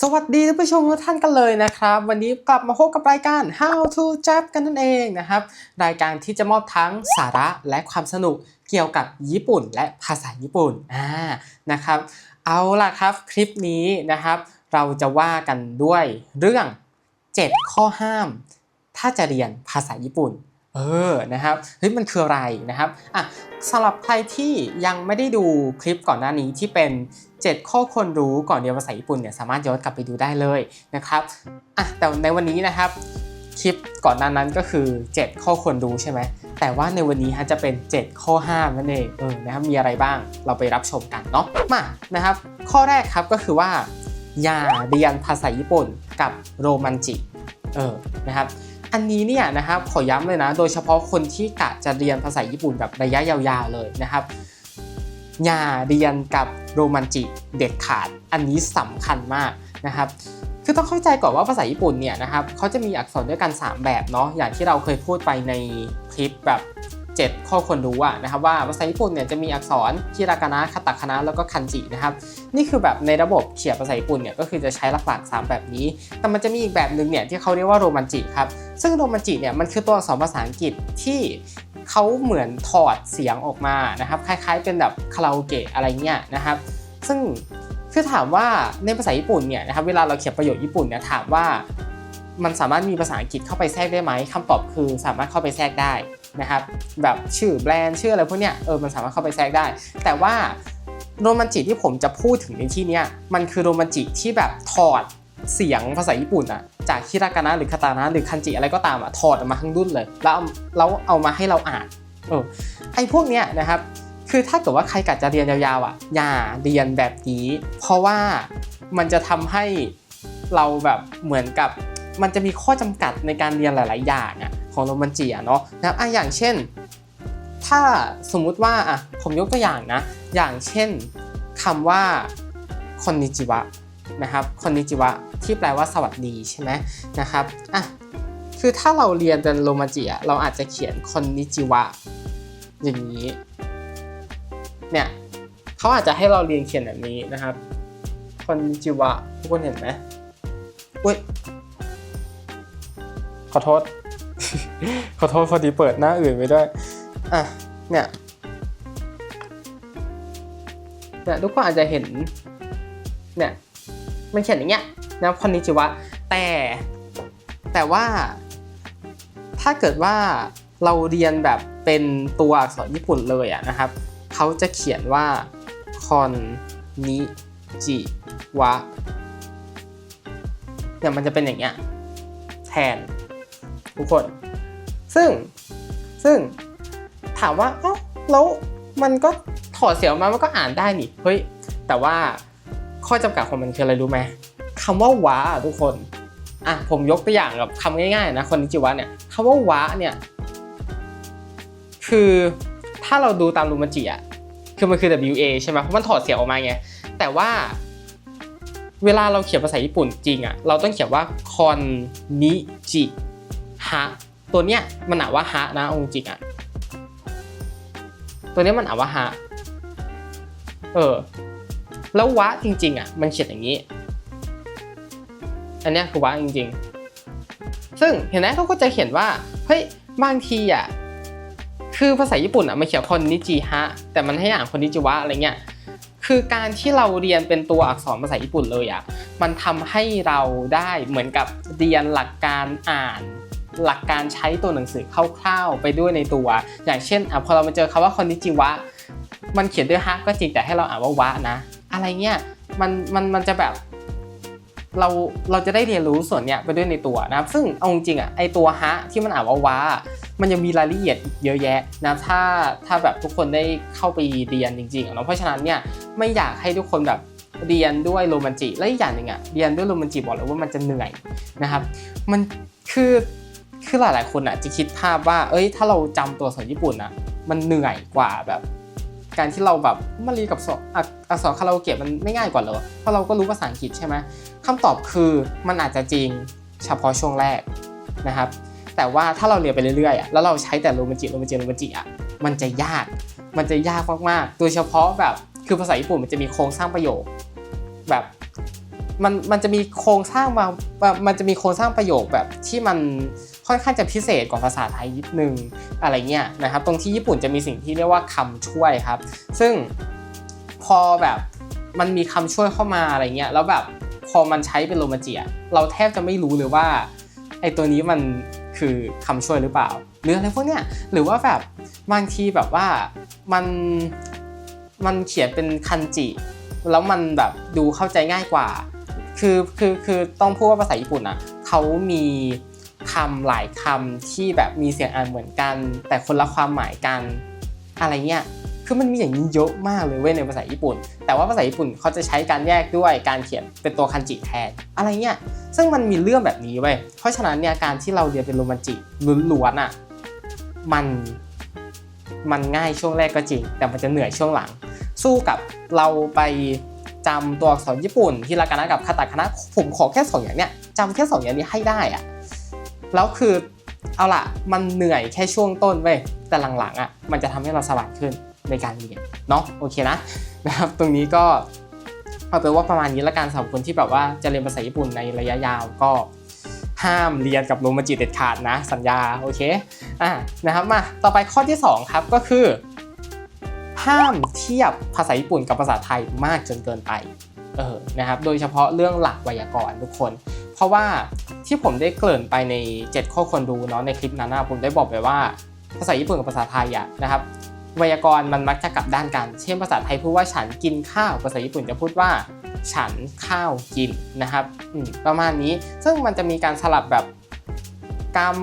สวัสดีท่านผู้ชมทุกท่านกันเลยนะครับ วันนี้กลับมาพบกับรายการ How to Jap กันนั่นเองนะครับ รายการที่จะมอบทั้งสาระและความสนุกเกี่ยวกับญี่ปุ่นและภาษาญี่ปุ่นอ่านะครับ เอาล่ะครับคลิปนี้นะครับ เราจะว่ากันด้วยเรื่อง 7 ข้อห้าม ถ้าจะเรียนภาษาญี่ปุ่นเออ นะครับ เฮ้ย มันคืออะไรนะครับ อะสำหรับใครที่ยังไม่ได้ดูคลิปก่อนหน้านี้ที่เป็น 7 ข้อควรรู้ก่อนเรียนภาษาญี่ปุ่นเนี่ยสามารถย้อนกลับไปดูได้เลยนะครับอะแต่ในวันนี้นะครับคลิปก่อนหน้านั้นก็คือ 7 ข้อควรรู้ใช่ไหมแต่ว่าในวันนี้ฮะจะเป็น 7 ข้อห้ามนั่นเองเออนะครับมีอะไรบ้างเราไปรับชมกันเนาะมานะครับ ข้อแรกครับก็คือว่า อย่าเรียนภาษาญี่ปุ่นกับโรมันจิเออนะครับอันนี้เนี่ยนะครับขอย้ำเลยนะ โดยเฉพาะคนที่กะจะเรียนภาษาญี่ปุ่นแบบระยะยาวๆเลยนะครับ อย่าเรียนกับโรมันจิเด็ดขาด อันนี้สำคัญมากนะครับคือต้องเข้าใจก่อนว่าภาษาญี่ปุ่นเนี่ยนะครับเขาจะมีอักษรด้วยกัน 3 แบบเนาะอย่างที่เราเคยพูดไปในคลิปแบบ 7 ข้อควรรู้อะนะครับว่าภาษาญี่ปุ่นเนี่ยจะมีอักษรฮิรากานะคาตาคานะแล้วก็คันจินะครับนี่คือแบบในระบบเขียนภาษาญี่ปุ่นเนี่ยก็คือจะใช้หลักๆ3แบบนี้ แต่มันจะมีอีกแบบหนึ่งเนี่ยที่เขาเรียกว่าโรมันจิครับซึ่งโรมันจิเนี่ยมันคือตัวอักษรภาษาอังกฤษที่ เขาเหมือนถอดเสียงออกมานะครับคล้ายๆเป็นแบบคาราโอเกะอะไรเงี้ยนะครับ ซึ่งคือถามว่าในภาษาญี่ปุ่นเนี่ยนะครับเวลาเราเขียนประโยคญี่ปุ่นเนี่ยถามว่ามันสามารถมีภาษาอังกฤษเข้าไปแทรกได้ไหมคำตอบคือสามารถเข้าไปแทรกได้นะครับแบบชื่อแบรนด์ชื่ออะไรพวกเนี้ยเออมันสามารถเข้าไปแทรกได้ แต่ว่าโรมันจิที่ผมจะพูดถึงในที่เนี้ยมันคือโรมันจิที่แบบถอดเสียงภาษาญี่ปุ่นอะ จากฮิรากานะหรือคาตานะหรือคันจิอะไรก็ตามอะถอดออกมาทั้งรุ่นเลย แล้วเอาแล้วเอามาให้เราอ่านเออไอ้พวกเนี้ยนะครับคือถ้าเกิดว่าใครกัดจะเรียนยาวๆอะอย่าเรียนแบบนี้ เพราะว่ามันจะทำให้เราแบบเหมือนกับมันจะมีข้อจำกัดในการเรียนหลาย ๆ อย่างอะของโรมันจิอะเนาะนะครับอะอย่างเช่น ถ้าสมมุติว่าอะผมยกตัวอย่างนะ อย่างเช่นคำว่าคอนนิจิวะนะครับคอนนิจิวะ ที่แปลว่าสวัสดีใช่ไหมนะครับอะคือถ้าเราเรียนเป็นโรมันจิอะเราอาจจะเขียนคอนนิจิวะอย่างนี้เนี่ยเขาอาจจะให้เราเรียนเขียนแบบนี้นะครับคอนจิวะทุกคนเห็นไหมอุ้ยขอโทษ ขอโทษพอดีเปิดหน้าอื่นไปด้วย อะ เนี่ย เนี่ยทุกคนอาจจะเห็น เนี่ย มันเขียนอย่างเงี้ย นะคอนนิจิวะแต่แต่ว่า ถ้าเกิดว่าเราเรียนแบบเป็นตัวอักษรญี่ปุ่นเลยอะนะครับเขาจะเขียนว่าคอนนิจิวะเนี่ยมันจะเป็นอย่างเงี้ยแทนทุกคน ซึ่งซึ่งถามว่าเอ้าแล้วมันก็ถอดเสียงมามันก็อ่านได้นี่เฮ้ยแต่ว่าข้อจำกัดของมันคืออะไรรู้ไหม คำว่าวะทุกคนอะผมยกตัวอย่างกับคำง่ายๆนะคนนิจิวะเนี่ยคำว่าวะเนี่ยคือถ้าเราดูตามรูมันจิอะคือมันคือ WA ใช่ไหมเพราะมันถอดเสียงออกมาไงแต่ว่า เวลาเราเขียนภาษาญี่ปุ่นจริงอะเราต้องเขียนว่าคอนนิจิฮะตัวเนี้ยมันอ่านว่าฮะนะองค์จริงอะตัวเนี้ยมันอ่านว่าฮะเออแล้ววะจริงๆอะมันเขียนอย่างนี้ อันนี้คือวะจริง ๆ ซึ่งเห็นไหมเขาก็จะเขียนว่าเฮ้ยบางทีอะคือภาษาญี่ปุ่นอะมันเขียนคอนนิจิฮะแต่มันให้อ่านคอนนิจิวะอะไรเงี้ยคือการที่เราเรียนเป็นตัวอักษรภาษาญี่ปุ่นเลยอะมันทำให้เราได้เหมือนกับเรียนหลักการอ่านหลักการใช้ตัวหนังสือคร่าวๆไปด้วยในตัว อย่างเช่นอะพอเรามาเจอคำว่าคอนนิจิวะมันเขียนด้วยฮะก็จริงแต่ให้เราอ่านว่าวะนะ อะไรเงี้ยมันมันมันจะแบบ เราเราจะได้เรียนรู้ส่วนเนี้ยไปด้วยในตัวนะครับ ซึ่งเอาจริงอะไอตัวฮะที่มันอ่านว่าวะมันยังมีรายละเอียดเยอะแยะนะถ้าถ้าแบบทุกคนได้เข้าไปเรียนจริงๆเนาะเพราะฉะนั้นเนี่ยไม่อยากให้ทุกคนแบบเรียนด้วยโรมันจิและอีกอย่างหนึ่งอะเรียนด้วยโรมันจิบอกเลยว่ามันจะเหนื่อยนะครับมันคือคือหลายๆคนอะจะคิดภาพว่า เอ้ย ถ้าเราจำตัวอักษรญี่ปุ่นอะมันเหนื่อยกว่าแบบการที่เราแบบมาเรียนกับอักษรคาราโอเกะมันไม่ง่ายกว่าเหรอเพราะเราก็รู้ภาษาอังกฤษใช่ไหม คำตอบคือมันอาจจะจริงเฉพาะช่วงแรกนะครับ แต่ว่าถ้าเราเรียนไปเรื่อยๆแล้วเราใช้แต่โรมันจิโรมันจิโรมันจิอะมันจะยาก มันจะยากมากๆ โดยเฉพาะแบบคือภาษาญี่ปุ่นมันจะมีโครงสร้างประโยคแบบมันมันจะมีโครงสร้างบามันจะมีโครงสร้างประโยคแบบที่มันค่อนข้างจะพิเศษกว่าภาษาไทยนิดนึงอะไรเงี้ยนะครับ ตรงที่ญี่ปุ่นจะมีสิ่งที่เรียกว่าคำช่วยครับ ซึ่งพอแบบมันมีคำช่วยเข้ามาอะไรเงี้ยแล้วแบบ พอมันใช้เป็นโรมาจิเราแทบจะไม่รู้เลยว่าไอตัวนี้มันคือคำช่วยหรือเปล่า หรืออะไรพวกเนี้ยหรือว่าแบบบางทีแบบว่ามันมันเขียนเป็นคันจิ แล้วมันแบบดูเข้าใจง่ายกว่า คือคือคือต้องพูดว่าภาษาญี่ปุ่นอะเขามีคำหลายคำที่แบบมีเสียงอ่านเหมือนกัน แต่คนละความหมายกันอะไรเงี้ย คือมันมีอย่างนี้เยอะมากเลยเว้ยในภาษาญี่ปุ่น แต่ว่าภาษาญี่ปุ่นเขาจะใช้การแยกด้วยการเขียนเป็นตัวคันจิแทนอะไรเงี้ยซึ่งมันมีเรื่องแบบนี้เว้ยเพราะฉะนั้นเนี่ยการที่เราเรียนเป็นโรมันจิล้วนๆอะมันมันง่ายช่วงแรกก็จริง แต่มันจะเหนื่อยช่วงหลัง สู้กับเราไปจำตัวอักษรญี่ปุ่นที่รากานะกับคาตาคานะผมขอแค่สองอย่างเนี้ยจำแค่สองอย่างนี้ให้ได้อะแล้วคือเอาล่ะมันเหนื่อยแค่ช่วงต้นเว้ยแต่หลังๆอะมันจะทำให้เราสบายขึ้น ในการเรียนเนาะโอเคนะนะครับตรงนี้ก็เอาเป็นว่าประมาณนี้ละกันสำหรับคนที่แบบว่าจะเรียนภาษาญี่ปุ่นในระยะยาวก็ห้ามเรียนกับโรมาจิเด็ดขาดนะ สัญญาโอเคอะนะครับมาต่อไปข้อที่สองครับก็คือ ห้ามเทียบภาษาญี่ปุ่นกับภาษาไทยมากจนเกินไปเออนะครับโดยเฉพาะเรื่องหลักไวยากรณ์ทุกคน เพราะว่าที่ผมได้เกริ่นไปใน 7 ข้อควรดูเนาะในคลิปนั้นนะผมได้บอกไปว่าภาษาญี่ปุ่นกับภาษาไทยอะนะครับ ไวยากรณ์มันมักจะกลับด้านกัน เช่นภาษาไทยพูดว่าฉันกินข้าว ภาษาญี่ปุ่นจะพูดว่า ฉันข้าวกินนะครับประมาณนี้ ซึ่งมันจะมีการสลับแบบกรรม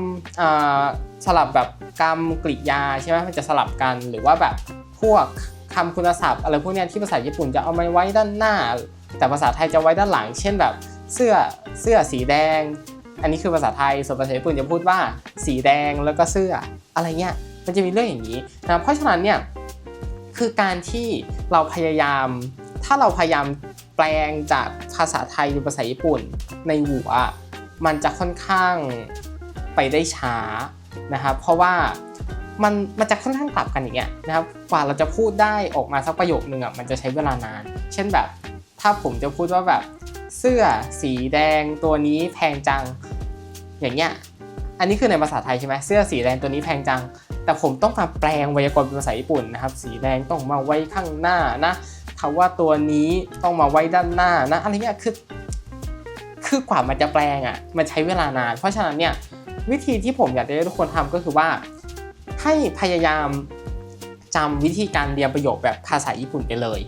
สลับแบบกรรมกริยาใช่ไหมมันจะสลับกัน หรือว่าแบบพวกคำคุณศัพท์อะไรพวกนี้ที่ภาษาญี่ปุ่นจะเอามาไว้ด้านหน้า แต่ภาษาไทยจะไว้ด้านหลัง เช่นแบบเสื้อเสื้อสีแดง อันนี้คือภาษาไทยส่วนภาษาญี่ปุ่นจะพูดว่าสีแดงแล้วก็เสื้ออะไรเงี้ย มันจะมีเรื่องอย่างนี้นะเพราะฉะนั้นเนี่ยคือการที่เราพยายาม ถ้าเราพยายามแปลงจากภาษาไทยเป็นภาษาญี่ปุ่นในหัวมันจะค่อนข้างไปได้ช้านะครับเพราะว่ามันมันจะค่อนข้างกลับกันอย่างเงี้ยนะครับกว่าเราจะพูดได้ออกมาสักประโยคนึงอะมันจะใช้เวลานาน เช่นแบบ ถ้าผมจะพูดว่าแบบเสื้อสีแดงตัวนี้แพงจังอย่างเงี้ย อันนี้คือในภาษาไทยใช่ไหมเสื้อสีแดงตัวนี้แพงจัง แต่ผมต้องมาแปลงไวยากรณ์เป็นภาษาญี่ปุ่นนะครับ สีแดงต้องมาไว้ข้างหน้านะคำว่าตัวนี้ต้องมาไว้ด้านหน้านะอะไรเงี้ยคือ คือกว่ามันจะแปลงอะ มันใช้เวลานาน เพราะฉะนั้นเนี่ยวิธีที่ผมอยากให้ทุกคนทำก็คือว่า ให้พยายามจำวิธีการเรียนประโยคแบบภาษาญี่ปุ่นไปเลย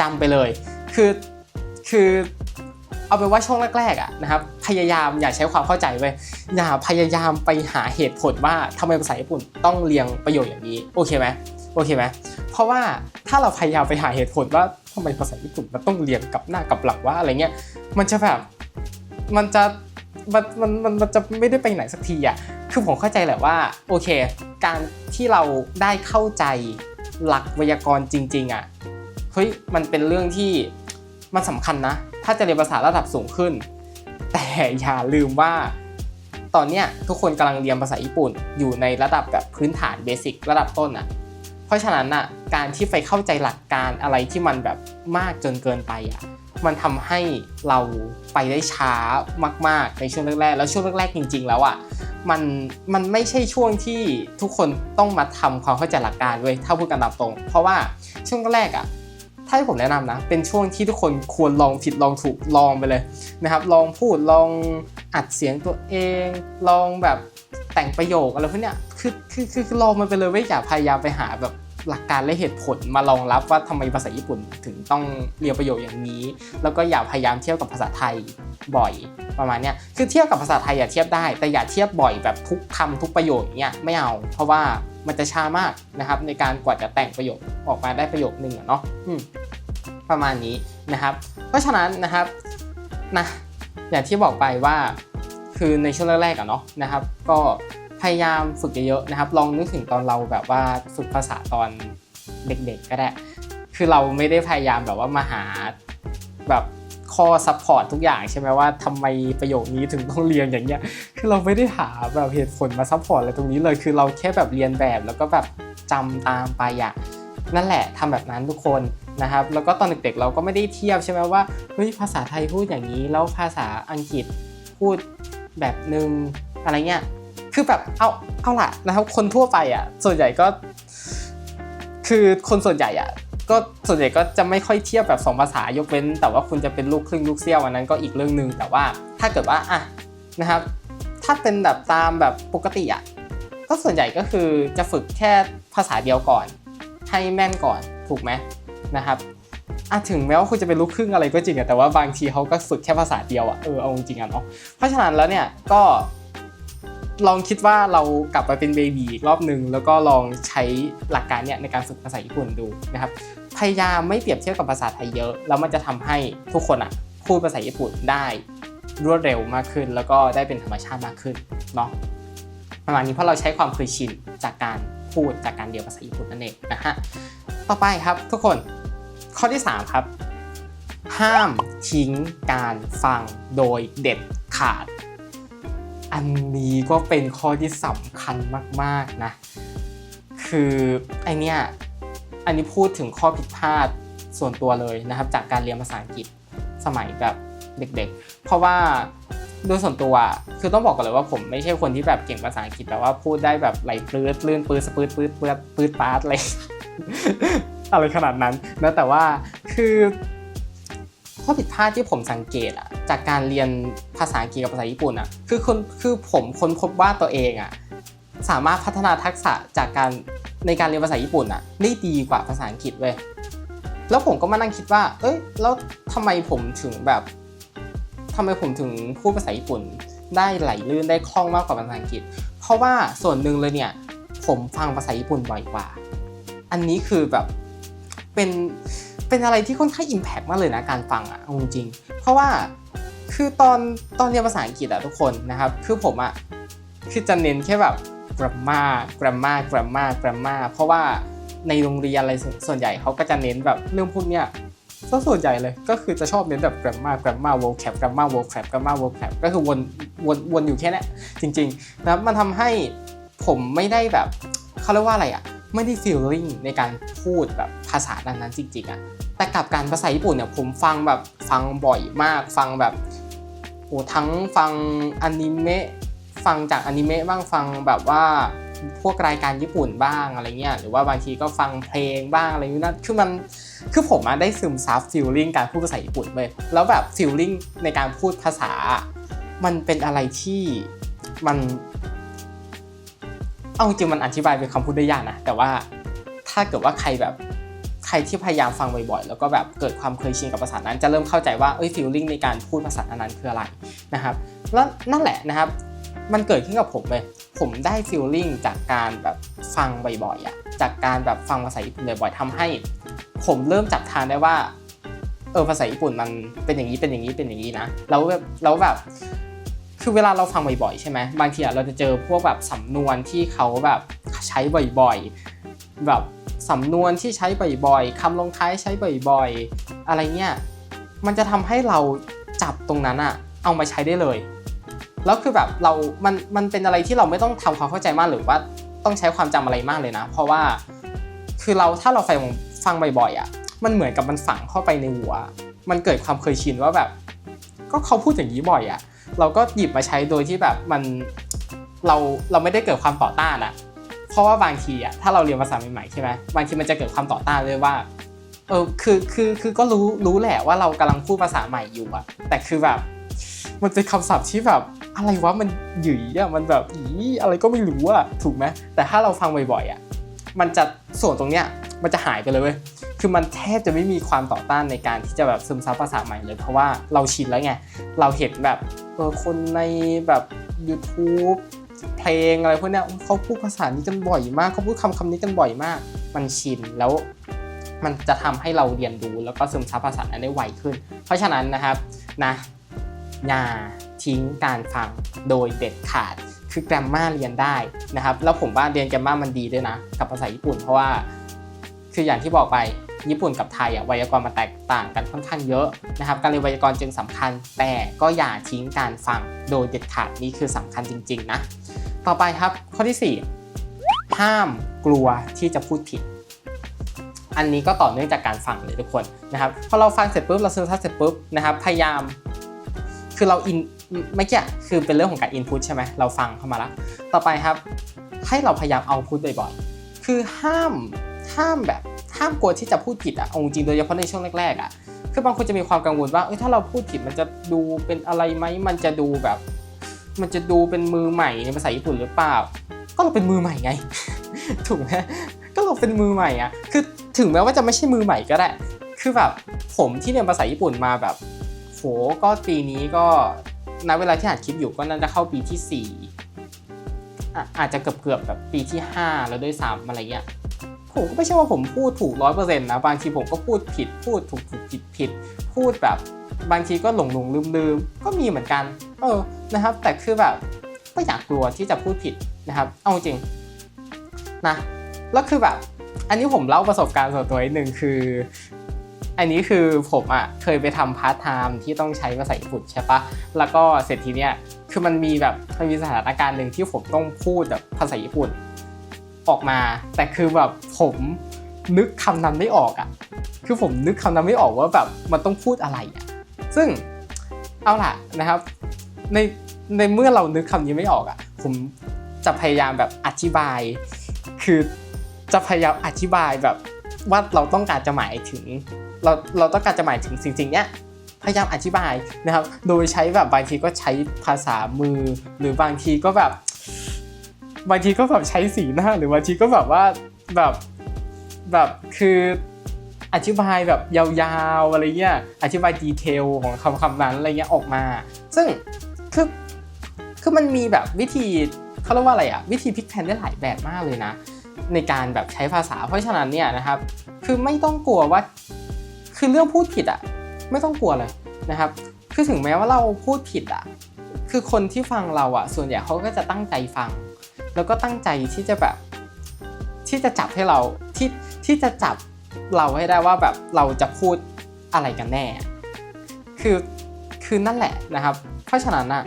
จำไปเลย คือคือ เอาเป็นว่าช่วงแรกๆอะนะครับพยายามอย่าใช้ความเข้าใจไว้อย่าพยายามไปหาเหตุผลว่าทำไมภาษาญี่ปุ่นต้องเรียงประโยคอย่างนี้โอเคไหมโอเคไหมเพราะว่าถ้าเราพยายามไปหาเหตุผลว่าทำไมภาษาญี่ปุ่นมันต้องเรียงกับหน้ากับหลังว่าอะไรเงี้ยมันจะแบบมันจะมันมันมันมันจะไม่ได้ไปไหนสักทีอะคือผมเข้าใจแหละว่าโอเค การที่เราได้เข้าใจหลักไวยากรณ์จริง ๆอะเฮ้ยมันเป็นเรื่องที่มันสำคัญนะ ถ้าจะเรียนภาษาระดับสูงขึ้น แต่อย่าลืมว่าตอนเนี้ยทุกคนกำลังเรียนภาษาญี่ปุ่น อยู่ในระดับแบบพื้นฐานเบสิกระดับต้นอะเพราะฉะนั้นอะการที่ไปเข้าใจหลักการอะไรที่มันแบบมากจนเกินไปอะมันทำให้เราไปได้ช้ามาก ๆ ในช่วงแรกๆ แล้วช่วงแรกๆ จริง ๆ แล้วอะ มัน มันไม่ใช่ช่วงที่ทุกคนต้องมาทำความเข้าใจหลักการเว้ยถ้าพูดกันตามตรง เพราะว่าช่วงแรกอะ ถ้าให้ผมแนะนำนะ เป็นช่วงที่ทุกคนควรลองผิดลองถูกลองไปเลยนะครับ ลองพูดลองอัดเสียงตัวเอง ลองแบบแต่งประโยคอะไรพวกเนี้ยคือคือคือลองมันไปเลยไม่อย่าพยายามไปหาแบบ หลักการและเหตุผลมารองรับว่าทำไมภาษาญี่ปุ่นถึงต้องเรียนประโยคอย่างนี้ แล้วก็อย่าพยายามเทียบกับภาษาไทยบ่อยประมาณนี้คือเทียบกับภาษาไทยอย่าเทียบได้ แต่อย่าเทียบบ่อยแบบทุกคำทุกประโยคเนี้ยไม่เอา เพราะว่ามันจะช้ามากนะครับในการกว่าจะแต่งประโยคออกมาได้ประโยคนึงเนาะประมาณนี้นะครับ เพราะฉะนั้นนะครับนะอย่างที่บอกไปว่าคือในช่วงแรกๆอะเนาะนะครับ ก็ พยายามฝึกเยอะๆนะครับ ลองนึกถึงตอนเราแบบว่าฝึกภาษาตอนเด็กๆ ก็ได้ คือเราไม่ได้พยายามแบบว่ามาหาแบบข้อซัพพอร์ตทุกอย่างใช่ไหมว่าทำไมประโยคนี้ถึงต้องเรียนอย่างเงี้ย คือเราไม่ได้หาแบบเหตุผลมาซัพพอร์ตอะไรตรงนี้เลย คือเราแค่แบบเรียนแบบแล้วก็แบบจำตามไปอะนั่นแหละทำแบบนั้นทุกคนนะครับ แล้วก็ตอนเด็กๆเราก็ไม่ได้เทียบใช่ไหมว่าเฮ้ยภาษาไทยพูดอย่างนี้ แล้วภาษาอังกฤษพูดแบบนึงอะไรเงี้ย คือแบบเอาเอาละนะครับ คนทั่วไปอะ ส่วนใหญ่ก็ คือคนส่วนใหญ่อะ ก็ส่วนใหญ่ก็จะไม่ค่อยเทียบแบบสองภาษายกเว้น แต่ว่าคุณจะเป็นลูกครึ่งลูกเซี่ยวอันนั้นก็อีกเรื่องหนึ่งแต่ว่าถ้าเกิดว่าอะนะครับ ถ้าเป็นแบบตามแบบปกติอะก็ส่วนใหญ่ก็คือจะฝึกแค่ภาษาเดียวก่อน ให้แม่นก่อนถูกไหมนะครับอะถึงแม้ว่าคุณจะเป็นลูกครึ่งอะไรก็จริงอะแต่ว่าบางทีเขาก็ฝึกแค่ภาษาเดียวอะเออเอาจริงๆอะเนาะเพราะฉะนั้นแล้วเนี่ยก็ ลองคิดว่าเรากลับไปเป็นเบบีรอบหนึ่งแล้วก็ลองใช้หลักการเนี่ยในการฝึกภาษาญี่ปุ่นดูนะครับพยายามไม่เปรียบเทียบกับภาษาไทยเยอะแล้วมันจะทำให้ทุกคนอะพูดภาษาญี่ปุ่นได้รวดเร็วมากขึ้น แล้วก็ได้เป็นธรรมชาติมากขึ้นเนาะประมาณนี้เพราะเราใช้ความเคยชินจากการพูดจากการเรียนภาษาญี่ปุ่นนั่นเองนะฮะต่อไปครับทุกคนข้อที่ 3 ครับ ห้ามทิ้งการฟังโดยเด็ดขาด อันนี้ก็เป็นข้อที่สำคัญมากๆนะ คือไอเนี้ยอันนี้พูดถึงข้อผิดพลาดส่วนตัวเลยนะครับ จากการเรียนภาษาอังกฤษสมัยแบบเด็กๆ เพราะว่าโดยส่วนตัวคือต้องบอกก่อนเลยว่าผมไม่ใช่คนที่แบบเก่งภาษาอังกฤษแต่ว่าพูดได้แบบไหลปลื้ดลื่นปื้ดสปืดปื้ดปื้ดปื้ดปาดอะไรอะไรขนาดนั้นนะแต่ว่าคือ อผิดพลาดที่ผมสังเกตอะจากการเรียนภาษาอังกฤษกับภาษาญี่ปุ่นอะคือคนคือผมค้นพบว่าตัวเองอะสามารถพัฒนาทักษะจากการในการเรียนภาษาญี่ปุ่นอะได้ดีกว่าภาษาอังกฤษเว้ยแล้วผมก็มานั่งคิดว่า เอ้ยแล้วทำไมผมถึงแบบทำไมผมถึงพูดภาษาญี่ปุ่น ได้ไหลลื่นได้คล่องมากกว่าภาษาอังกฤษ เพราะว่าส่วนหนึ่งเลยเนี่ย ผมฟังภาษาญี่ปุ่นบ่อยกว่า อันนี้คือแบบเป็น เป็นอะไรที่ค่อนข้างอิมแพกมากเลยนะการฟังอะจริงๆเพราะว่าคือตอนตอนเรียนภาษาอังกฤษอะทุกคนนะครับคือผมอะคือจะเน้นแค่แบบ grammar grammar grammar grammar เพราะว่าในโรงเรียนอะไรส่วนใหญ่เขาก็จะเน้นแบบเรื่องพวกเนี้ยซะส่วนใหญ่เลยก็คือจะชอบเน้นแบบ grammar grammar vocab grammar vocab grammar vocab ก็คือวนวนวนอยู่แค่นี้จริงๆนะครับมันทำให้ผมไม่ได้แบบเขาเรียกว่าอะไรอะ ไม่ได้ feeling ในการพูดแบบภาษาดังนั้นจริงๆอะแต่กับการภาษาญี่ปุ่นเนี่ยผมฟังแบบฟังบ่อยมากฟังแบบโอ้ทั้งฟังอนิเมะฟังจากอนิเมะบ้างฟังแบบว่าพวกรายการญี่ปุ่นบ้างอะไรเงี้ยหรือว่าบางทีก็ฟังเพลงบ้างอะไรอย่างนี้นะคือมันคือผมอะได้ซึมซับ feeling การพูดภาษาญี่ปุ่นเลยแล้วแบบ feeling ในการพูดภาษา มันเป็นอะไรที่มัน เอาจริงมันอธิบายเป็นคำพูดได้ยากนะ แต่ว่าถ้าเกิดว่าใครแบบใครที่พยายามฟังบ่อยๆ แล้วก็แบบเกิดความเคยชินกับภาษานั้น จะเริ่มเข้าใจว่าเอ้ยฟีลลิ่งในการพูดภาษานั้นคืออะไรนะครับ แล้วนั่นแหละนะครับ มันเกิดขึ้นกับผมเลย ผมได้ฟีลลิ่งจากการแบบฟังบ่อยๆอะ จากการแบบฟังภาษาญี่ปุ่นบ่อยๆทำให้ ผมเริ่มจับทางได้ว่า เออภาษาญี่ปุ่นมันเป็นอย่างนี้เป็นอย่างนี้เป็นอย่างนี้นะ แล้วแบบแล้วแบบ คือเวลาเราฟังบ่อยๆใช่ไหมบางทีเราจะเจอพวกแบบสำนวนที่เขาแบบใช้บ่อยๆ แบบสำนวนที่ใช้บ่อยๆคำลงท้ายใช้บ่อยๆ อะไรเงี้ยมันจะทำให้เราจับตรงนั้นอะเอามาใช้ได้เลย แล้วคือแบบเรา มัน มันเป็นอะไรที่เราไม่ต้องทำความเข้าใจมากหรือว่าต้องใช้ความจำอะไรมากเลยนะ เพราะว่าคือเราถ้าเราฟังฟังบ่อยๆอะมันเหมือนกับมันฝังเข้าไปในหัว มันเกิดความเคยชินว่าแบบ ก็เขาพูดอย่างนี้บ่อยอะ เราก็หยิบมาใช้โดยที่แบบมันเราเราไม่ได้เกิดความต่อต้านอะเพราะว่าบางทีอะถ้าเราเรียนภาษาใหม่ๆใช่ไหมบางทีมันจะเกิดความต่อต้านเลยว่าเออคือคือคือก็รู้รู้แหละว่าเรากำลังพูดภาษาใหม่อยู่อะแต่คือแบบ มันเป็นคำศัพท์ที่แบบอะไรวะมันหยุยอะมันแบบอีอะไรก็ไม่รู้อะถูกไหมแต่ถ้าเราฟังบ่อยๆอะมันจะส่วนตรงเนี้ย มันจะหายไปเลยเว้ย คือมันแทบจะไม่มีความต่อต้านในการที่จะแบบซึมซับภาษาใหม่เลย เพราะว่าเราชินแล้วไง เราเห็นแบบเออคนในแบบ YouTube เพลงอะไรพวกเนี้ยเขาพูดภาษานี้กันบ่อยมากเขาพูดคำคำนี้กันบ่อยมาก มันชินแล้วมันจะทำให้เราเรียนรู้แล้วก็ซึมซับภาษานั้นได้ไวขึ้น เพราะฉะนั้นนะครับนะอย่าทิ้งการฟังโดยเด็ดขาด คือแกรมมาเรียนได้นะครับ แล้วผมว่าเรียนแกรมมามันดีด้วยนะ กับภาษาญี่ปุ่นเพราะว่า คืออย่างที่บอกไปญี่ปุ่นกับไทยอะไวยากรณ์มันแตกต่างกันค่อนข้างเยอะนะครับการเรียนไวยากรณ์จึงสำคัญ แต่ก็อย่าทิ้งการฟังโดยเด็ดขาดนี่คือสำคัญจริง ๆ นะ ต่อไปครับข้อที่ 4 ห้ามกลัวที่จะพูดผิด อันนี้ก็ต่อเนื่องจากการฟังเลยทุกคนนะครับพอเราฟังเสร็จปุ๊บเราซึมซับเสร็จปุ๊บนะครับพยายามคือเราอินไม่เกี่ยคือเป็นเรื่องของการอินพุตใช่ไหมเราฟังเข้ามาแล้วต่อไปครับ ให้เราพยายามเอาพุตบ่อยๆ คือห้าม ห้ามแบบห้ามกลัวที่จะพูดผิดอะเอาจริงๆโดยเฉพาะในช่วงแรกๆอะคือบางคนจะมีความกังวลว่าเอ้ยถ้าเราพูดผิดมันจะดูเป็นอะไรไหมมันจะดูแบบ มันจะดูเป็นมือใหม่ในภาษาญี่ปุ่นหรือเปล่า ก็เราเป็นมือใหม่ไง ถูกไหมก็เราเป็นมือใหม่อะคือถึงแม้ว่าจะไม่ใช่มือใหม่ก็ได้ คือแบบผมที่เรียนภาษาญี่ปุ่นมาแบบโหก็ปีนี้ก็ณเวลาที่อ่านคลิปอยู่ก็น่าจะเข้าปีที่สี่อะอาจจะเกือบเกือบๆแบบปีที่ห้าแล้วด้วยซ้ำอะไรเงี้ย ผมก็ไม่ใช่ว่าผมพูดถูกร้อยเปอร์เซ็นต์นะ บางทีผมก็พูดผิด พูดถูกถูกผิดผิด พูดแบบ บางทีก็หลงหลงลืมลืมก็มีเหมือนกัน เออ นะครับ แต่คือแบบก็อยากกลัวที่จะพูดผิดนะครับ เอาจริงนะ แล้วคือแบบ อันนี้ผมเล่าประสบการณ์ส่วนตัวนิดนึงคือ อันนี้คือผมอะเคยไปทำพาร์ทไทม์ที่ต้องใช้ภาษาญี่ปุ่นใช่ปะ แล้วก็เสร็จทีเนี้ย คือมันมีแบบมันมีสถานการณ์หนึ่งที่ผมต้องพูดแบบภาษาญี่ปุ่นออกมา แต่คือแบบ ผมนึกคำนั้นไม่ออกอะ คือผมนึกคำนั้นไม่ออกว่าแบบมันต้องพูดอะไรอะ ซึ่งเอาล่ะนะครับ ในในเมื่อเรานึกคำนี้ไม่ออกอะ ผมจะพยายามแบบอธิบาย คือจะพยายามอธิบายแบบว่าเราต้องการจะหมายถึง เราเราต้องการจะหมายถึงสิ่งๆเนี้ยพยายามอธิบายนะครับ โดยใช้แบบบางทีก็ใช้ภาษามือ หรือบางทีก็แบบ บางทีก็แบบใช้สีหน้า หรือบางทีก็แบบว่าแบบ แบบคืออธิบายแบบยาวๆอะไรเงี้ยอธิบายดีเทลของคำคำนั้นอะไรเงี้ยออกมา ซึ่งคือคือมันมีแบบวิธีเขาเรียกว่าอะไรอะวิธีพลิกแพนได้หลายแบบมากเลยนะ ในการแบบใช้ภาษา เพราะฉะนั้นเนี่ยนะครับ คือไม่ต้องกลัวว่า คือเรื่องพูดผิดอะไม่ต้องกลัวเลยนะครับ คือถึงแม้ว่าเราพูดผิดอะคือคนที่ฟังเราอะส่วนใหญ่เขาก็จะตั้งใจฟัง แล้วก็ตั้งใจที่จะแบบที่จะจับให้เราที่ ที่จะจับเราให้ได้ว่าแบบเราจะพูดอะไรกันแน่ คือคือนั่นแหละนะครับ เพราะฉะนั้นอะ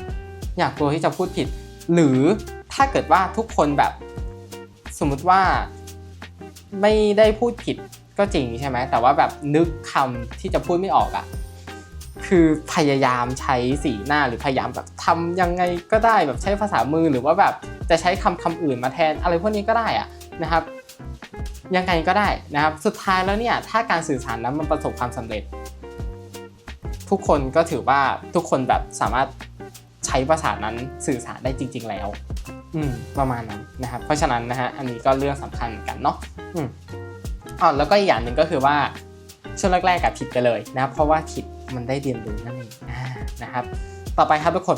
อยากกลัวที่จะพูดผิด หรือถ้าเกิดว่าทุกคนแบบสมมุติว่าไม่ได้พูดผิดก็จริงใช่ไหมแต่ว่าแบบนึกคำที่จะพูดไม่ออกอะ่ะคือพยายามใช้สีหน้าหรือพยายามแบบทำยังไงก็ได้แบบใช้ภาษามือหรือว่าแบบจะใช้คำคำอื่นมาแทนอะไรพวกนี้ก็ได้อะนะครับ ยังไงก็ได้นะครับ สุดท้ายแล้วเนี่ยถ้าการสื่อสารนั้นมันประสบความสำเร็จ ทุกคนก็ถือว่าทุกคนแบบสามารถใช้ภาษานั้นสื่อสารได้จริง ๆ แล้วอืมประมาณนั้นนะครับ เพราะฉะนั้นนะฮะอันนี้ก็เรื่องสำคัญเหมือนกันเนาะอืมอ๋อแล้วก็อีกอย่างหนึ่งก็คือว่าช่วงแรกๆกับผิดไปเลยนะครับ เพราะว่าผิดมันได้เรียนรู้นั่นเองนะครับ ต่อไปครับทุกคน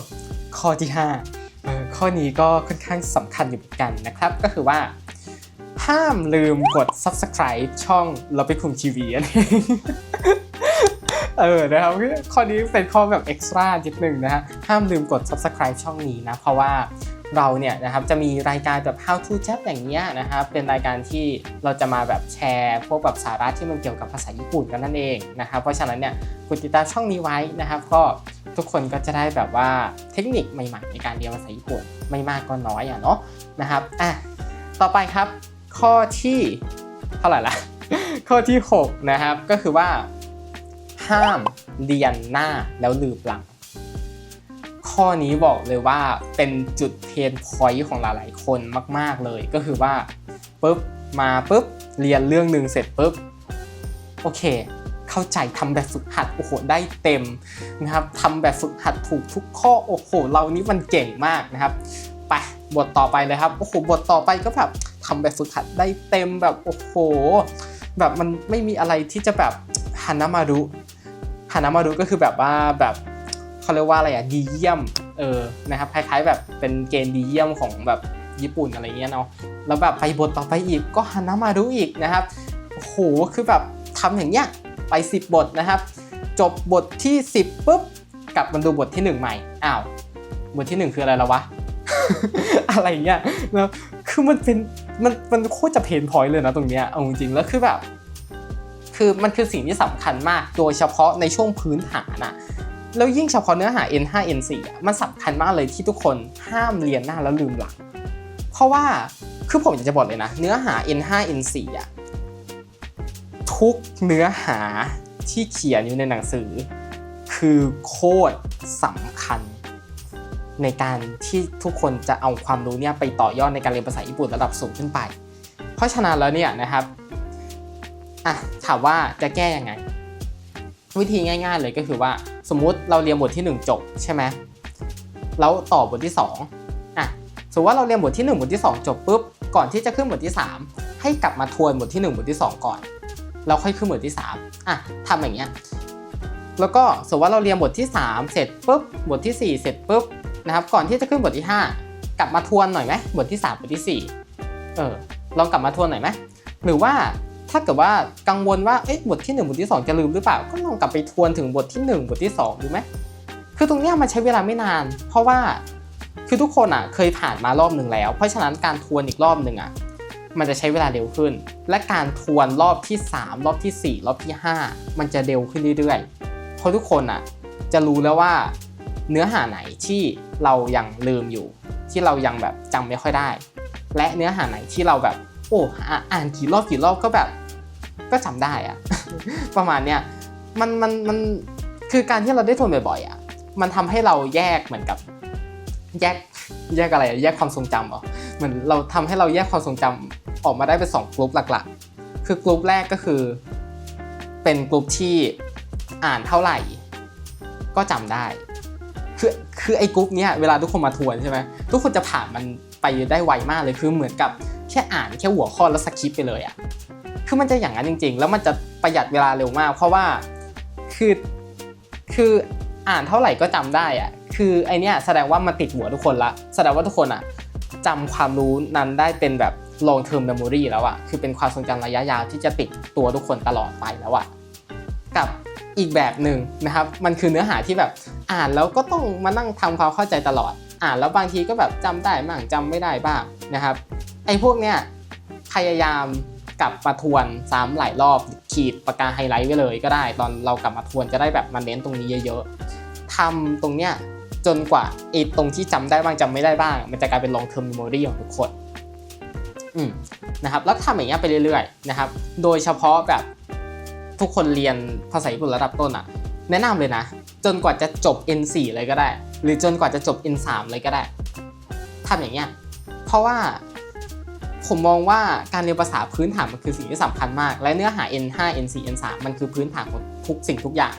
ข้อที่5ข้อนี้ก็ค่อนข้างสำคัญอยู่เหมือนกันนะครับ ก็คือว่า ห้ามลืมกด subscribe ช่องเราไปคุมทีวีอันนี้เออนะครับข้อนี้เป็นข้อแบบ extra นิดนึงนะฮะห้ามลืมกด subscribe ช่องนี้นะ เพราะว่าเราเนี่ยนะครับจะมีรายการแบบ how to chat อย่างเงี้ยนะครับเป็นรายการที่เราจะมาแบบแชร์พวกแบบสาระที่มันเกี่ยวกับภาษาญี่ปุ่นกันนั่นเองนะครับเพราะฉะนั้นเนี่ยกดติดตามช่องนี้ไว้นะครับ ก็ทุกคนก็จะได้แบบว่าเทคนิคใหม่ๆในการเรียนภาษาญี่ปุ่นไม่มากก็น้อยอะเนาะนะครับอะต่อไปครับ ข้อที่เท่าไหร่ละ ข้อที่ 6 นะครับ ก็คือว่า ห้ามเรียนหน้าแล้วลืมหลัง ข้อนี้บอกเลยว่าเป็นจุดเพนพอยต์ของหลายๆ คนมาก ๆเลยก็คือว่าปุ๊บมาปุ๊บเรียนเรื่องหนึ่งเสร็จปุ๊บโอเค เข้าใจทำแบบฝึกหัดโอ้โหได้เต็มนะครับทำแบบฝึกหัดถูกทุกข้อโอ้โห เรานี่มันเก่งมากนะครับไปบทต่อไปเลยครับโอ้โหบทต่อไปก็แบบ ทำแบบฝึกหัดได้เต็มแบบโอ้โห แบบมันไม่มีอะไรที่จะแบบฮานามารุฮานามารุก็คือแบบว่าแบบเขาเรียกว่าอะไรอะดีเยี่ยมเออนะครับคล้ายๆแบบเป็นเกณฑ์ดีเยี่ยมของแบบญี่ปุ่นอะไรเงี้ยเนาะแล้วแบบไปบทต่อไปอีกก็ฮานามารุอีกนะครับโอ้โหคือแบบทำอย่างเงี้ยไป 10 บทนะครับ จบบทที่ 10ปุ๊บกลับมาดูบทที่ 1 ใหม่อ้าวบทที่ 1 คืออะไรแล้ววะ อะไรเงี้ยแล้วคือมันเป็น มันมันโคตรจะเพนพอยต์เลยนะตรงเนี้ยเอาจริงๆแล้วคือแบบ คือมันคือสิ่งที่สำคัญมาก โดยเฉพาะในช่วงพื้นฐานอะแล้วยิ่งเฉพาะเนื้อหา N5 N4 มันสำคัญมากเลยที่ทุกคนห้ามเรียนหน้าแล้วลืมหลัง เพราะว่าคือผมอยากจะบอกเลยนะ เนื้อหา N5 N4 อะทุกเนื้อหาที่เขียนอยู่ในหนังสือ คือโคตรสำคัญ ในการที่ทุกคนจะเอาความรู้เนี่ยไปต่อยอดในการเรียนภาษาญี่ปุ่นระดับสูงขึ้นไป เพราะฉะนั้นแล้วเนี่ยนะครับอะถามว่าจะแก้ยังไง วิธีง่าย ๆ เลยก็คือว่าสมมุติเราเรียนบทที่ 1 จบใช่ไหมแล้วต่อบทที่ 2อะสมมติว่าเราเรียนบทที่ 1 บทที่ 2 จบปุ๊บก่อนที่จะขึ้นบทที่ 3 ให้กลับมาทวนบทที่ 1 บทที่ 2 ก่อนแล้วค่อยขึ้นบทที่ 3อะทำอย่างเงี้ยแล้วก็สมมติว่าเราเรียนบทที่ 3 เสร็จปุ๊บบทที่ 4 เสร็จปุ๊บ นะครับ ก่อนที่จะขึ้นบทที่ 5 กลับมาทวนหน่อยไหมบทที่ 3 บทที่ 4 เออ ลองกลับมาทวนหน่อยไหมหรือว่าถ้าเกิดว่ากังวลว่าเอ๊ะบทที่ 1 บทที่ 2 จะลืมหรือเปล่า ก็ลองกลับไปทวนถึงบทที่ 1 บทที่ 2 ดูไหมคือตรงเนี้ยมันใช้เวลาไม่นาน เพราะว่าคือทุกคนอะเคยผ่านมารอบหนึ่งแล้ว เพราะฉะนั้นการทวนอีกรอบหนึ่งอะมันจะใช้เวลาเร็วขึ้น และการทวนรอบที่ 3 รอบทีสี่4 รอบที่ 5 มันจะเร็วขึ้นเรื่อยๆ เพราะทุกคนอะจะรู้แล้วว่า เนื้อหาไหนที่เรายังลืมอยู่ ที่เรายังแบบจำไม่ค่อยได้ และเนื้อหาไหนที่เราแบบ โอ้อ่านกี่รอบกี่รอบก็แบบ ก็จำได้อะประมาณเนี้ยมันมันมันคือการที่เราได้ทวนบ่อยๆอะมันทำให้เราแยกเหมือนกับ แยกแยกอะไรแยกความทรงจำเหรอเหมือนเราทำให้เราแยกความทรงจำออกมาได้เป็นสองกลุ่มหลักๆ คือกลุ่มแรกก็คือ เป็นกลุ่มที่อ่านเท่าไหร่ ก็จำได้ คือคือไอ้กรุ๊ปเนี้ยเวลาทุกคนมาทวนใช่ไหมทุกคนจะผ่านมันไปได้ไวมากเลยคือเหมือนกับแค่อ่านแค่หัวข้อแล้วสคิปไปเลยอะคือมันจะอย่างนั้นจริง ๆ แล้วมันจะประหยัดเวลาเร็วมาก เพราะว่าคือคืออ่านเท่าไหร่ก็จำได้อะคือไอเนี้ยแสดงว่ามันติดหัวทุกคนละ แสดงว่าทุกคนอะจำความรู้นั้นได้เป็นแบบ long term memory แล้วอะคือเป็นความทรงจำระยะยาวที่จะติดตัวทุกคนตลอดไปแล้วอะกับอีกแบบหนึ่งนะครับ มันคือเนื้อหาที่แบบ อ่านแล้วก็ต้องมานั่งทำความเข้าใจตลอด อ่านแล้วบางทีก็แบบจำได้บ้างจำไม่ได้บ้างนะครับไอ้พวกเนี้ยพยายามกลับมาทวนซ้ำหลายรอบขีดปากกาไฮไลท์ไว้เลยก็ได้ ตอนเรากลับมาทวนจะได้แบบมาเน้นตรงนี้เยอะๆทำตรงเนี้ยจนกว่าไอ้ตรงที่จำได้บ้างจำไม่ได้บ้าง มันจะกลายเป็น long term memory ของทุกคนอืมนะครับแล้วทำอย่างเงี้ยไปเรื่อยๆนะครับ โดยเฉพาะแบบทุกคนเรียนภาษาญี่ปุ่นระดับต้นอะ แนะนำเลยนะ จนกว่าจะจบ N4 เลยก็ได้ หรือจนกว่าจะจบ N3 เลยก็ได้ทำอย่างเงี้ยเพราะว่าผมมองว่าการเรียนภาษาพื้นฐานมันคือสิ่งที่สำคัญมาก และเนื้อหา N5 N4 N3 มันคือพื้นฐานของทุกสิ่งทุกอย่าง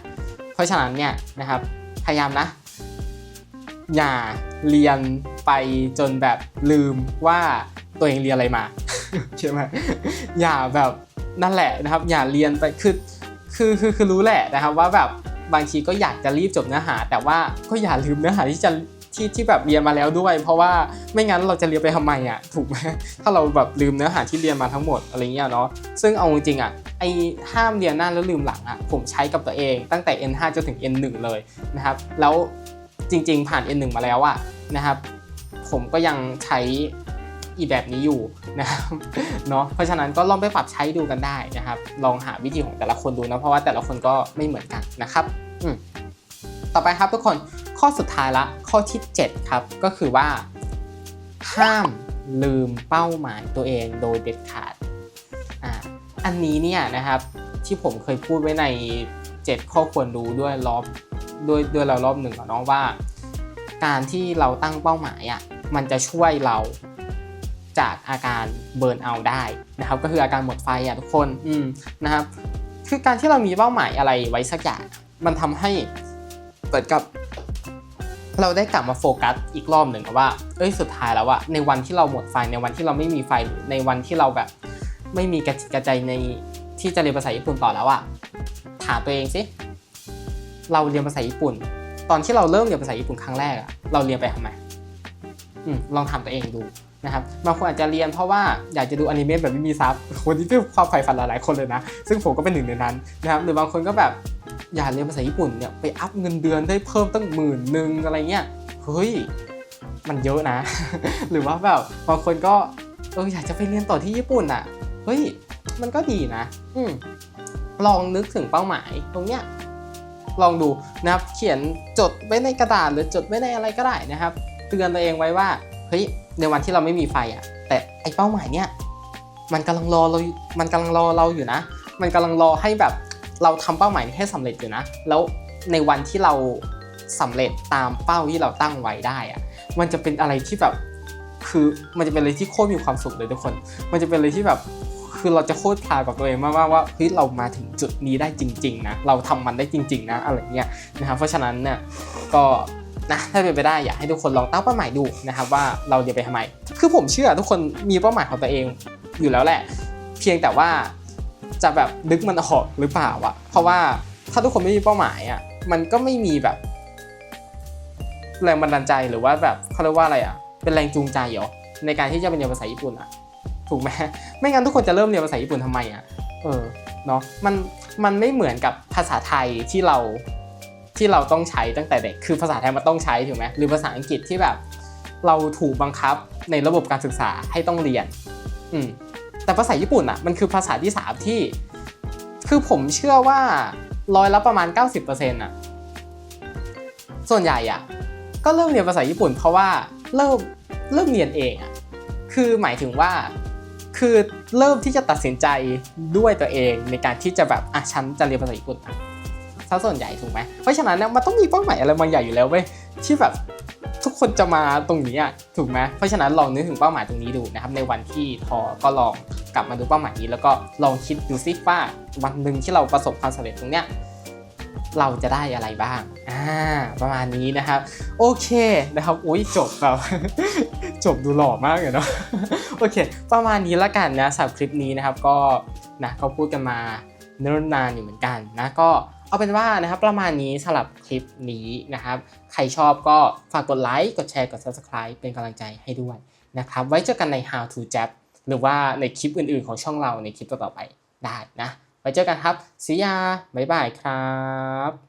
เพราะฉะนั้นเนี่ยนะครับพยายามนะ อย่าเรียนไปจนแบบลืมว่าตัวเองเรียนอะไรมาใช่ไหมอย่าแบบนั่นแหละนะครับ อย่าเรียนไปคือคือคือคือรู้แหละนะครับว่าแบบ บางทีก็อยากจะรีบจบเนื้อหา แต่ว่าก็อย่าลืมเนื้อหาที่จะที่ที่แบบเรียนมาแล้วด้วย เพราะว่าไม่งั้นเราจะเรียนไปทำไมอะถูกไหมถ้าเราแบบลืมเนื้อหาที่เรียนมาทั้งหมดอะไรเงี้ยเนาะซึ่งเอาจริงอะไอห้ามเรียนหน้าแล้วลืมหลังอะผมใช้กับตัวเองตั้งแต่ N5 จนถึง N1 เลยนะครับแล้วจริง ๆ ผ่าน N1 มาแล้วอะนะครับผมก็ยังใช้ อีแบบนี้อยู่นะครับเนาะเพราะฉะนั้นก็ลองไปปรับใช้ดูกันได้นะครับ ลองหาวิธีของแต่ละคนดูนะเพราะว่าแต่ละคนก็ไม่เหมือนกันนะครับต่อไปครับทุกคนข้อสุดท้ายละข้อที่ 7 ครับ ก็คือว่า ห้ามลืมเป้าหมายตัวเองโดยเด็ดขาดอ่าอันนี้เนี่ยนะครับที่ผมเคยพูดไว้ใน 7 ข้อควรรู้ด้วยรอบด้วยด้วยเรารอบหนึ่งอะเนาะว่า การที่เราตั้งเป้าหมายอะมันจะช่วยเรา จากอาการเบิร์นเอาได้นะครับก็คืออาการหมดไฟอะทุกคนอืมนะครับคือการที่เรามีเป้าหมายอะไรไว้สักอย่างมันทำให้เกิดกับ เราได้กลับมาโฟกัสอีกรอบหนึ่งว่าเอ้ยสุดท้ายแล้วอะในวันที่เราหมดไฟในวันที่เราไม่มีไฟหรือในวันที่เราแบบไม่มีกระจิตกระใจในที่จะเรียนภาษาญี่ปุ่นต่อแล้วอะถามตัวเองสิเราเรียนภาษาญี่ปุ่น ตอนที่เราเริ่มเรียนภาษาญี่ปุ่นครั้งแรกอะเราเรียนไปทำไมอืมลองถามตัวเองดู นะครับบางคนอาจจะเรียนเพราะว่าอยากจะดูอนิเมะแบบไม่มีซับคนที่เป็นความใฝ่ฝันหลายๆคนเลยนะ ซึ่งผมก็เป็นหนึ่งในนั้นนะครับหรือบางคนก็แบบอยากเรียนภาษาญี่ปุ่นเนี่ยไปอัพเงินเดือนได้เพิ่มตั้งหมื่นหนึ่งอะไรเงี้ยเฮ้ยมันเยอะนะ หรือว่าแบบบางคนก็เอออยากจะไปเรียนต่อที่ญี่ปุ่นอะเฮ้ยมันก็ดีนะ อืมลองนึกถึงเป้าหมายตรงเนี้ยลองดูนะครับเขียนจดไว้ในกระดาษหรือจดไว้ในอะไรก็ได้นะครับ เตือนตัวเองไว้ว่าเฮ้ย ในวันที่เราไม่มีไฟอะ แต่ไอเป้าหมายเนี้ยมันกำลังรอเรา มันกำลังรอเราอยู่นะ มันกำลังรอให้แบบเราทำเป้าหมายให้สำเร็จอยู่นะ แล้วในวันที่เราสำเร็จตามเป้าที่เราตั้งไว้ได้อะมันจะเป็นอะไรที่แบบ คือมันจะเป็นอะไรที่โคตรมีความสุขเลยทุกคน มันจะเป็นอะไรที่แบบ คือเราจะโคตรพากับตัวเองมากๆว่าเฮ้ยเรามาถึงจุดนี้ได้จริง ๆ นะ เราทำมันได้จริง ๆ นะ อะไรเงี้ยนะครับ เพราะฉะนั้นเนี่ยก็ นะถ้าเป็นไปได้อยากให้ทุกคนลองตั้งเป้าหมายดูนะครับว่าเราจะไปทำไม คือผมเชื่อทุกคนมีเป้าหมายของตัวเองอยู่แล้วแหละ เพียงแต่ว่าจะแบบนึกมันออกหรือเปล่าอะเพราะว่าถ้าทุกคนไม่มีเป้าหมายอะมันก็ไม่มีแบบ แรงบันดาลใจหรือว่าแบบเขาเรียกว่าอะไรอะเป็นแรงจูงใจเหรอในการที่จะไปเรียนภาษาญี่ปุ่นอะถูกไหมไม่งั้นทุกคนจะเริ่มเรียนภาษาญี่ปุ่นทำไมอะเออเนาะมันมันไม่เหมือนกับภาษาไทยที่เรา ที่เราต้องใช้ตั้งแต่เด็ก คือภาษาไทยมันต้องใช้ถูกไหมหรือภาษาอังกฤษที่แบบ เราถูกบังคับในระบบการศึกษาให้ต้องเรียน อืมแต่ภาษาญี่ปุ่นอะมันคือภาษาที่สามที่ คือผมเชื่อว่าร้อยละประมาณ 90%อะ ส่วนใหญ่อะก็เริ่มเรียนภาษาญี่ปุ่น เพราะว่าเริ่มเริ่มเรียนเองอะ คือหมายถึงว่าคือเริ่มที่จะตัดสินใจด้วยตัวเองในการที่จะแบบอะฉันจะเรียนภาษาญี่ปุ่นอะ ซะส่วนใหญ่ถูกไหมเพราะฉะนั้นเนี่ยมันต้องมีเป้าหมายอะไรบางอย่างอยู่แล้วเว้ยที่แบบทุกคนจะมาตรงนี้อะถูกไหมเพราะฉะนั้นลองนึกถึงเป้าหมายตรงนี้ดูนะครับในวันที่ทอก็ลองกลับมาดูเป้าหมายนี้แล้วก็ลองคิดดูซิว่าวันหนึ่งที่เราประสบความสำเร็จตรงเนี้ยเราจะได้อะไรบ้าง อ่า ประมาณนี้นะครับ โอเคนะครับ อุ้ยจบแบบ จบดูหล่อมากเลยเนาะ โอเค ประมาณนี้ละกันนะสำหรับคลิปนี้นะครับ ก็นะก็พูดกันมาเนิ่นนานอยู่เหมือนกันนะ ก็ เอาเป็นว่านะครับประมาณนี้สำหรับคลิปนี้นะครับ ใครชอบก็ฝากกดไลค์กดแชร์กด subscribe เป็นกำลังใจให้ด้วยนะครับ ไว้เจอกันใน how to jab หรือว่าในคลิปอื่นๆของช่องเราในคลิปต่อๆไปได้นะไว้เจอกันครับสียาบ๊ายบายครับ